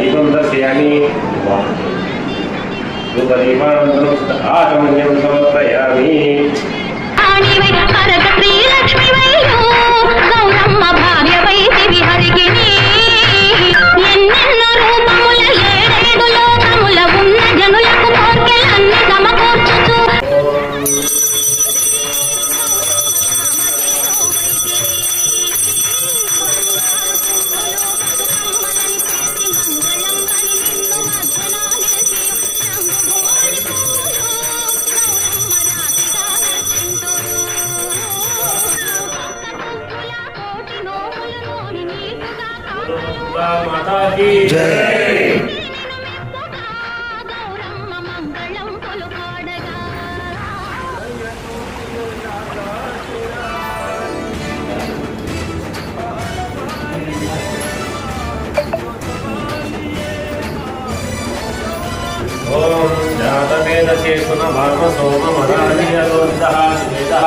దీపం దర్శయామి ధూపదీపానంతరం ఆచమన్యం సమర్పయామి ఓం జాతవేదశేషున భార్మ సోమ మదానియోద్ధః శ్వేతః.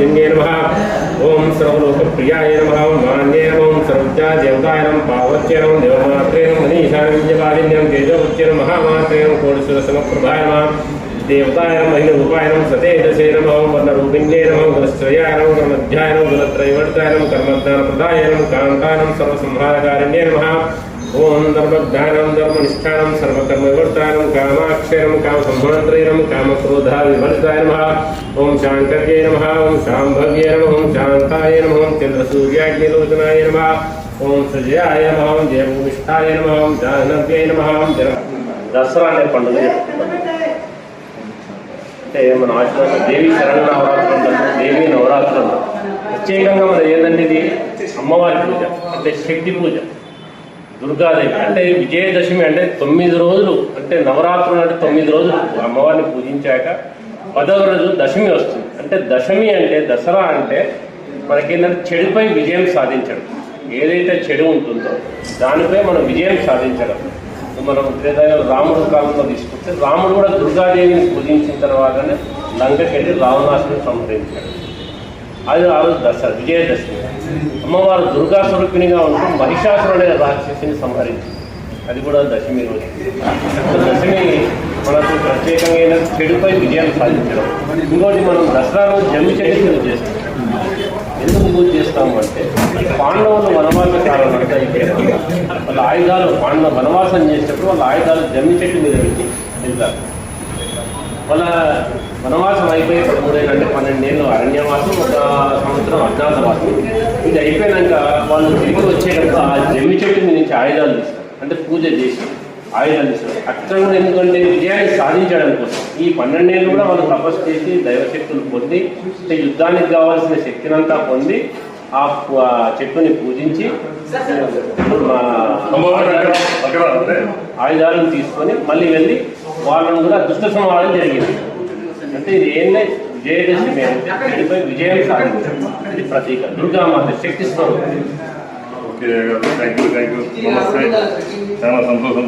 దేవయోనయం అయోనిజానం బహుజానమా ఓం నిర్గుణాయనం ఆధారశక్తిరం అనీశ్వర్యేనం నిర్గుణాయనం నిరహంకారాయనం సర్వధర్మవర్ధిన్యే నమ ఓం సర్వలోకప్రియాయ నమ మాన్యే ఓం సర్వజ్ఞా దేవతాయనం పార్వత్యనం దేవమాత్రేయం మనీషానం విద్యవాదిన్యం తేజోవత్యనం మహామాత్రేయం కోడిసుర సమప్రభాయ నమ దేవతాయ మహిళ రూపాయనం సతేజసే నమః వర్ణరూపిణ్యే నమః గుణశ్రయానం గుణమధ్యాయనం గుణత్రైవర్తాయనం కర్మజ్ఞాన ప్రదాయనం కాంతానం సర్వసంహారకారణ్యే నమః ఓం ధర్మజ్ఞానం ధర్మనిష్టానం సర్వకర్మ వివర్తానం కామాక్షరం కామసంభాంతరేణం కామక్రోధ వివర్తాయ నమ. ఓం శాంకర్యే నమ ఓం శాంభవ్యే నమ ఓం శాంతాయ నమ ఓం చంద్రసూర్యాగ్నిలోచనాయ నమ. ఓం సజయాయ నమ ఓం జయభూమిష్ఠాయ నమ ఓం జాహ్నవ్యై నమ ఓం జన దసరా అనే పండుగ అంటే మన ఆశ్రమంలో దేవి శరణ నవరాత్రులు దేవి నవరాత్రులు. ప్రత్యేకంగా మన ఏంటంటే ఇది? అమ్మవారి పూజ అంటే శక్తి పూజ. దుర్గాదేవి. అంటే విజయదశమి అంటే తొమ్మిది రోజులు. అంటే నవరాత్రులు అంటే తొమ్మిది రోజులు. అమ్మవారిని పూజించాక పదవ రోజు దశమి వస్తుంది. అంటే దశమి అంటే దసరా అంటే మనకేంటంటే చెడుపై విజయం సాధించడం. ఏదైతే చెడు ఉంటుందో దానిపై మనం విజయం సాధించడం. మనం ఏదైనా రాముడు కాలంలో తీసుకుంటే రాముడు కూడా దుర్గాదేవిని పూజించిన తర్వాతనే లంకకెళ్ళి రావణాసుని సంహరించాడు. అది ఆ రోజు దసరా విజయదశమి. అమ్మవారు దుర్గా స్వరూపిణిగా ఉంటూ మహిషాసురుడైన రాక్షసిని సంహరించింది అది కూడా దశమి రోజు. దశమి మనకు ప్రత్యేకమైన చెడుపై విజయం సాధించడం. ఇంకోటి మనం దసరా రోజు జమ్మి చెట్టు పూజ చేస్తాం. ఎందుకు పూజ చేస్తాము అంటే పాండవులు వనవాస కాలం అంతా వాళ్ళ ఆయుధాలు పాండవ వనవాసం చేసేటప్పుడు వాళ్ళ ఆయుధాలు జమ్మి చెట్టు మీద వెళ్తారు. వాళ్ళ వనవాసం అయిపోయి పదమూడేళ్ళు అంటే పన్నెండేళ్ళు అరణ్యవాసం ఒక సంవత్సరం అజ్ఞాతవాసం. ఇది అయిపోయినాక వాళ్ళు తిరిగి వచ్చేటప్పుడు ఆ జమ్మి చెట్టు నుంచి ఆయుధాలు తీస్తారు. అంటే పూజ చేసి ఆయుధాలు తీస్తారు. అక్కడ కూడా ఎందుకంటే విజయాన్ని సాధించడం కోసం. ఈ పన్నెండేళ్ళు కూడా వాళ్ళు తపస్సు చేసి దైవశక్తులు పొంది అంటే యుద్ధానికి కావాల్సిన శక్తినంతా పొంది ఆ చెట్టుని పూజించి ఆయుధాలను తీసుకొని మళ్ళీ వెళ్ళి వాళ్ళని కూడా దుష్ట సంహారం జరిగింది. అంటే ఇది ఏంటంటే విజయదశమి అంటే విజయం సాధించడం. ఇది ప్రతీక. దుర్గామాత శక్తి స్వరూపం okay thank you thank you నమస్తే. చాలా సంతోషం.